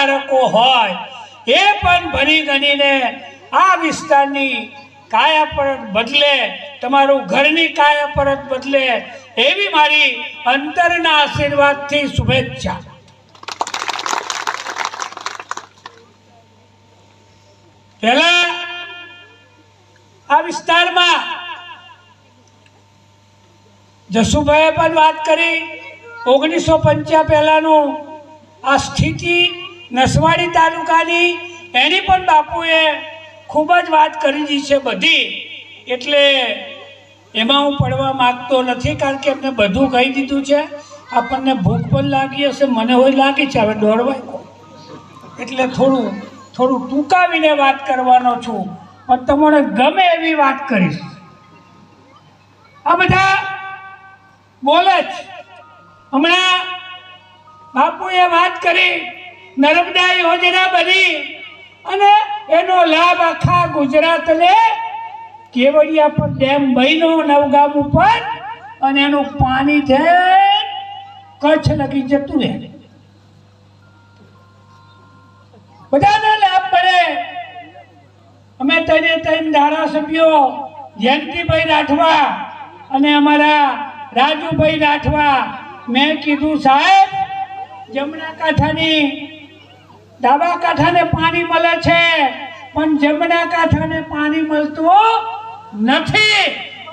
ધારકો હોય, એ પણ ભણી ગણીને આ વિસ્તારની કાયા પરત બદલે, તમારું ઘરની કાયા પરત બદલે, એવી મારી અંતરના આશીર્વાદથી શુભેચ્છા. પહેલા, આ વિસ્તારમાં જસુભાઈએ પણ વાત કરી. ઓગણીસો પંચા પહેલાનું આ સ્થિતિ નસવાડી તાલુકાની એની પણ બાપુએ ખૂબ જ વાત કરી દી છે બધી. એટલે એમાં હું પડવા માગતો નથી કારણ કે એમને બધું કહી દીધું છે. આપણને ભૂખ પણ લાગી હશે, મને હોય લાગી છે. હવે દોડવાય એટલે થોડું થોડું ટૂંકાવીને વાત કરવાનો છું. પણ તમને ગમે એવી વાત કરીશ. આ બધા બોલે જ. હમણાં બાપુએ વાત કરી. નર્મદા યોજના બની. અને એનો લાભ આખા ગુજરાત લે. કેવડિયા પર ડેમ બન્યો નવગામ ઉપર. અને એનું પાણી છે કચ્છ લગી જતું રહે. બધાને લાભ મળે. અમે તને ત્રણ ધારાસભ્યો, જયંતિભાઈ રાઠવા અને અમારા રાજુભાઈ રાઠવા, મેં કીધું, સાહેબ, જમણા કાંઠાની ડાબા કાંઠાને પાણી મળે છે, પણ જમણા કાંઠાને પાણી મળતું નથી.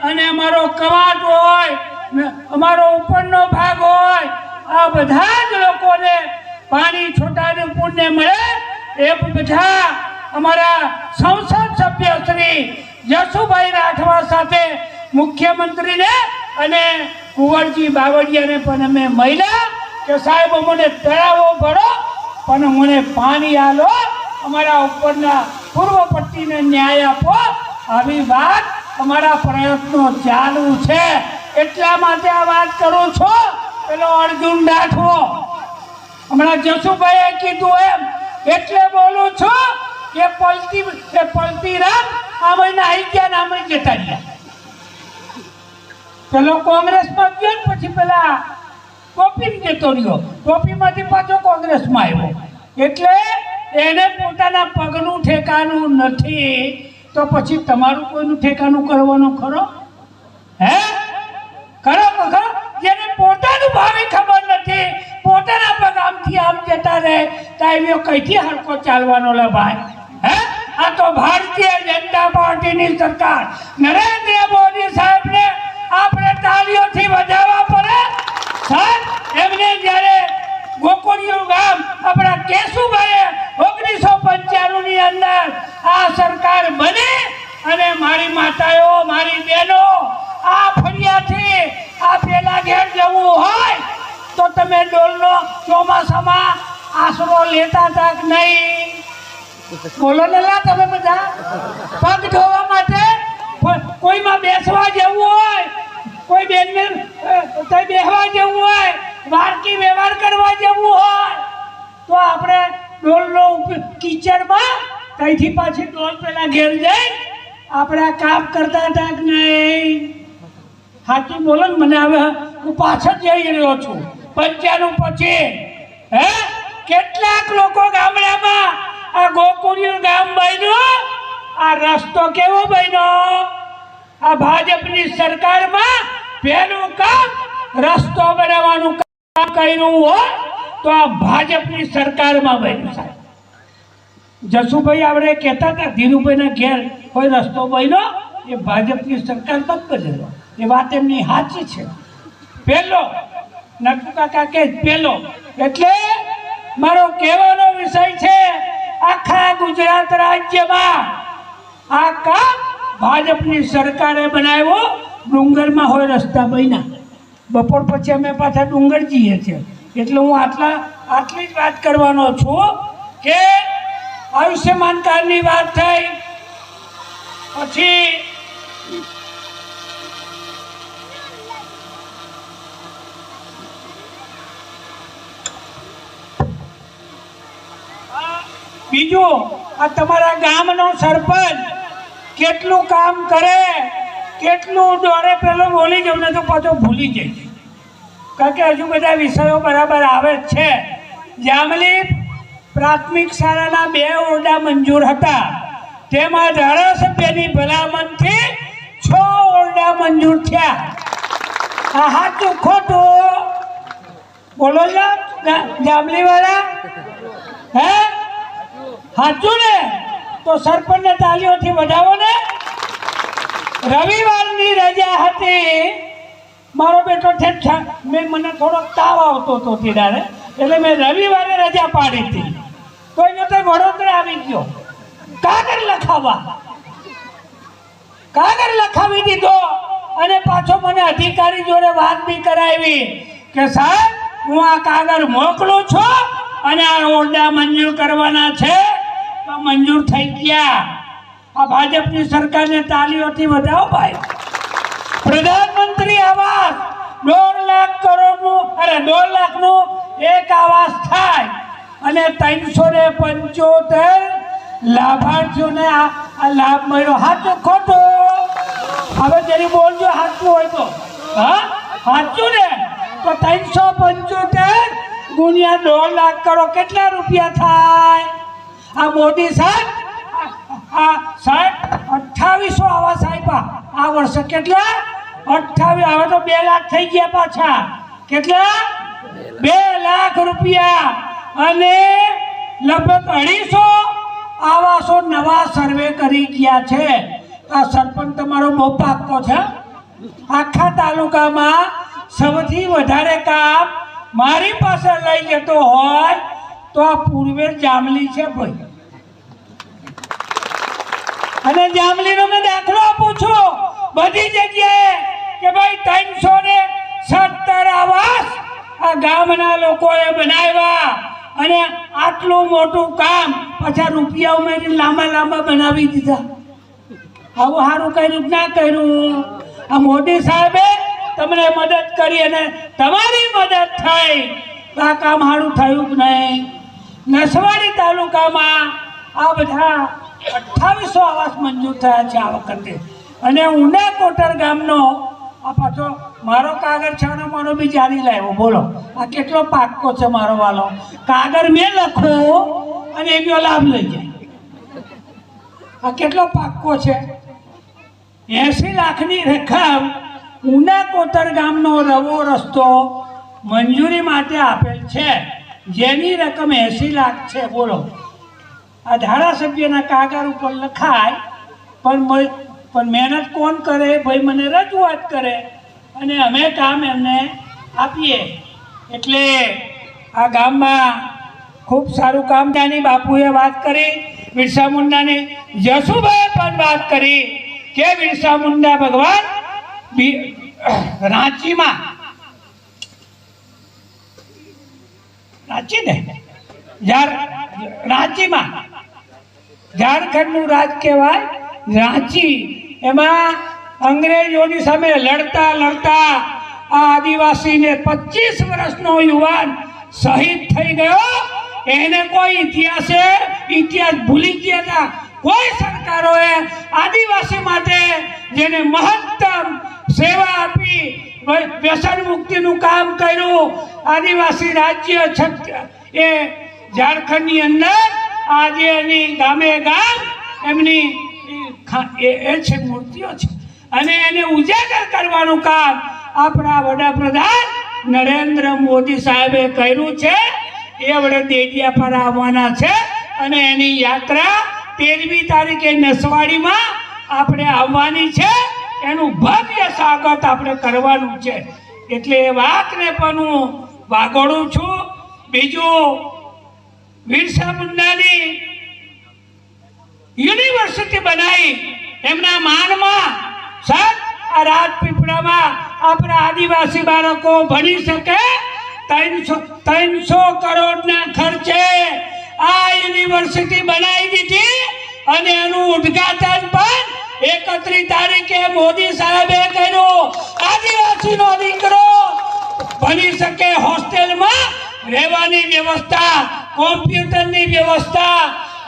અને અમારો કવાટ હોય અમારો ઉપરનો ભાગ હોય, આ બધા જ લોકોને પાણી છોટાનું પુણ્ય મળે. એ બધા અમારા સંસદ સભ્ય શ્રી જસુભાઈ રાઠવા સાથે મુખ્યમંત્રીને અને કુંવરજી બાવળિયાને પણ અમે મળ્યા કે સાહેબ, અમને તળાવો ભરો. પણ મને પાણી આલો, અમારા ઉપરના પૂર્વ પટ્ટીને ન્યાય આપો. આવી વાત અમારા પ્રયત્નો ચાલુ છે. એટલા માટે આ વાત કરું છું. પેલો અર્જુન રાઠવો હમણાં જસુભાઈએ કીધું એમ, એટલે બોલું છું કે પલટી કે પલટી રામ આમે આવી ગયા ને આમે જતા રહ્યા. પેલો કોંગ્રેસમાં ગયો ને પછી પેલા ટોપી જતો રહ્યો ટોપીમાંથી પાછો કોંગ્રેસમાં આવ્યો. એટલે એને પોતાના પગનું ઠેકાનું નથી. તો પછી તમારું કોઈનું ઠેકાનું કરવાનું ખરો? હે? ખરો ખરો? જેને પોતાનું ભાવે ખબર નથી, પોતાના પગ આમથી આમ જતા રહે ટાઈમ્યો કઈથી હલકો ચાલવાનો લે ભાઈ? હે? આ તો ભારતીય જનતા પાર્ટીની સરકાર. નરેન્દ્ર મોદી સાહેબને આપણે તાળીઓથી વધાવવા સાહેબ એમને જ્યારે ગોકુળિયું ગામ આપણા કેશુભાઈએ ઓગણીસો પંચાણું ની અંદર આ સરકાર બને અને મારી માતાઓ, મારી બહેનો આ ફળિયાથી આ પેલા ઘેર જવું હોય તો તમે ડોલનો ચોમાસામાં આશરો લેતા હતા કે નહીં? બોલો ને લા તમે બધા. પગ ધોવા માટે કોઈમાં બેસવા જવું હોય, કોઈ બેનને અ, તઈ બેસવા જવું હોય વારકી વ્યવહાર કરવા જવું હોય તો આપણે ડોલનો ઉપ- કીચડમાં ત્યાંથી પાછી ડોલ પેલા ઘેર જઈ આપણે કામ કરતા હતા કે નહીં સાચું બોલો ને મને હવે, હું પાછળ જઈ રહ્યો છું. પંચાણું પછી, હે? કેટલાક લોકો ગામડામાં આ ગોકુળિયું ગામ બન્યું, આ રસ્તો કેવો બન્યો? આ ભાજપની સરકારમાં પહેલું કામ રસ્તો બનાવવાનું કામ કર્યું હોય, તો આ ભાજપની સરકારમાં બન્યું સાહેબ. જસુભાઈ આપણે કહેતા હતા, ધીરુભાઈના ઘેર કોઈ રસ્તો બન્યો, એ ભાજપની સરકાર પર બનેલો એ વાત એમની સાચી છે. પહેલો, નટુ કે પહેલો, એટલે મારો કહેવાનો વિષય છે, આખા ગુજરાત રાજ્યમાં આ કામ ભાજપની સરકારે બનાવ્યો, ડુંગરમાં હોય રસ્તા બન્યા. બપોર પછી અમે પાછા ડુંગર જઈએ છીએ. એટલે હું આટલા, આટલી જ વાત કરવાનો છું કે આયુષ્યમાન કાર્ડની વાત થઈ, પછી બીજું, આ તમારા ગામનો સરપંચ કેટલું કામ કરે, કેટલું દોડે, પેલો બોલી જવું તો પાછો ભૂલી જઈશ. કારણ કે હજુ બધા વિષયો બરાબર આવે જ છે. જામલી પ્રાથમિક શાળાના બે ઓરડા મંજૂર હતા. તેમાં ધારાસભ્યની ભલામણથી છ ઓરડા મંજૂર થયા. આ હાચું ખોટું? બોલો જાંબલીવાળા? હે? હાચું ને? તો સરપંચને તાલીઓથી વધાવો ને. રવિવારની રજા હતી. મારો બેટો ઠેઠ મેં મને થોડોક તાવ આવતો હતો તીડારે એટલે મેં રવિવારે રજા પાડી હતી. તો તો વડોદરા આવી ગયો. કાગળ લખાવવા. કાગળ લખાવી દીધો અને પાછો મને અધિકારી જોડે વાત બી કરાવી કે સાહેબ, હું આ કાગળ મોકલું છું અને આ ઓરડા મંજૂર કરવાના છે. તો મંજૂર થઈ ગયા. આ ભાજપની સરકારને તાલીઓથી વધાવો ભાઈ. પ્રધાનમંત્રી આવાસ દોઢ લાખ કરોડનું અરે દોઢ લાખનું એક આવાસ થાય અને ત્રણસો ને પંચોતેર લાભાર્થીઓને આ લાભ મળ્યો. સાચું ખોટું. હવે જરી બોલજો સાચું હોય તો. હા? સાચું ને? તો ત્રણસો પંચોતેર ગુણ્યા દોઢ લાખ કરો. કેટલા રૂપિયા થાય? આ મોદી સાહેબ, આ સાહેબ, અઠ્ઠાવીસો આવા સાહેબ આ વર્ષે કેટલા? અઠ્ઠાવીસ. હવે તો બે લાખ થઈ ગયા પાછા. કેટલા? બે લાખ રૂપિયા. અને લગભગ અઢીસો આવાસો નવા સર્વે કરી ગયા છે. આ સરપંચ તમારો બહુ પાક્કો છે. આખા તાલુકામાં સૌથી વધારે કામ મારી પાસે લઈ જતો હોય તો આ પૂર્વે જામલી છે ભાઈ. અને જામલીનો મેં દાખલો આપું છું. બધી જગ્યાએ કે ભાઈ ત્રણસો ને સત્તર આવાસ આ ગામના લોકોએ બનાવ્યા. અને આટલું મોટું કામ પાછા રૂપિયા ઉમેરીને લાંબા લાંબા બનાવી દીધા. આવું સારું કર્યું ના કર્યું? આ મોદી સાહેબે તમને મદદ કરી અને તમારી મદદ થઈ. આ કામ સારું થયું કે નહીં? નસવાડી તાલુકામાં આ બધા અઠ્ઠાવીસો આવાસ મંજૂર થયા છે આ વખતે. અને ઉના કોટર ગામનો, આ પાછો મારો કાગળ છે અને મારો બી જાણી લાવ્યો. બોલો, આ કેટલો પાક્કો છે મારો વાલો. કાગળ મેં લખું અને એનો લાભ લઈ જાય. આ કેટલો પાક્કો છે? એસી લાખની રકમ ઉના કોતર ગામનો રવો રસ્તો મંજૂરી માટે આપેલ છે. જેની રકમ એસી લાખ છે. બોલો. આ ધારાસભ્યના કાગળ ઉપર લખાય, પણ પણ મહેનત કોણ કરે? ભાઈ મને રજૂઆત કરે. અને અમે કામ એમને આપીએ. એટલે આ ગામમાં ખૂબ સારું કામ ત્યાંની બાપુએ વાત કરી, બિરસા મુંડાને યશુભાઈએ પણ વાત કરી કે બિરસા મુંડા ભગવાન રાંચીમાં. રાંચી ને રાંચીમાં. ઝારખંડનું રાજ કહેવાય? રાંચી. એમાં અંગ્રેજોની સામે લડતા લડતા આ આદિવાસીને પચીસ વર્ષનો યુવાન શહીદ થઈ ગયો. એને કોઈ ઇતિહાસે, ઇતિહાસ ભૂલી ગયા હતા. કોઈ સરકારોએ આદિવાસી માટે જેને મહત્તમ સેવા આપી વ્યસન મુક્તિનું કામ કર્યું, આદિવાસી રાજ્ય એ ઝારખંડની અંદર, આજે એની ગામે ગામ, એમની એ છે, મૂર્તિઓ છે. અને એને ઉજાગર કરવાનું કામ આપણા વડાપ્રધાન નરેન્દ્ર મોદી સાહેબે કર્યું છે. એ વડે પર આવવાના છે અને એની યાત્રા તેરમી તારીખે નસવાડીમાં આપણે આવવાની છે. એનું ભવ્ય સ્વાગત આપણે કરવાનું છે. એટલે એ વાતને પણ હું વાગોડું છું. બીજું બિરસા યુનિવર્સિટી બનાવી. એમના માનમાં સર આ રાજપીપળામાં આપણા આદિવાસી બાળકો ભણી શકે ત્રણસો ત્રણસો કરોડના ખર્ચે આ યુનિવર્સિટી બનાવી દીધી અને એનું ઉદ્ઘાટન પણ એકત્રીસ તારીખે મોદી સાહેબે કર્યું. આદિવાસીનો દીકરો ભણી શકે હોસ્ટેલમાં રહેવાની વ્યવસ્થા, કોમ્પ્યુટરની વ્યવસ્થા,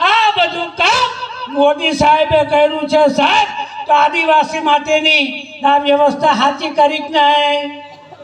આ બધું કામ મોદી સાહેબે કર્યું છે સાહેબ. તો આદિવાસી માટેની આ વ્યવસ્થા સાચી કરી જ નહીં?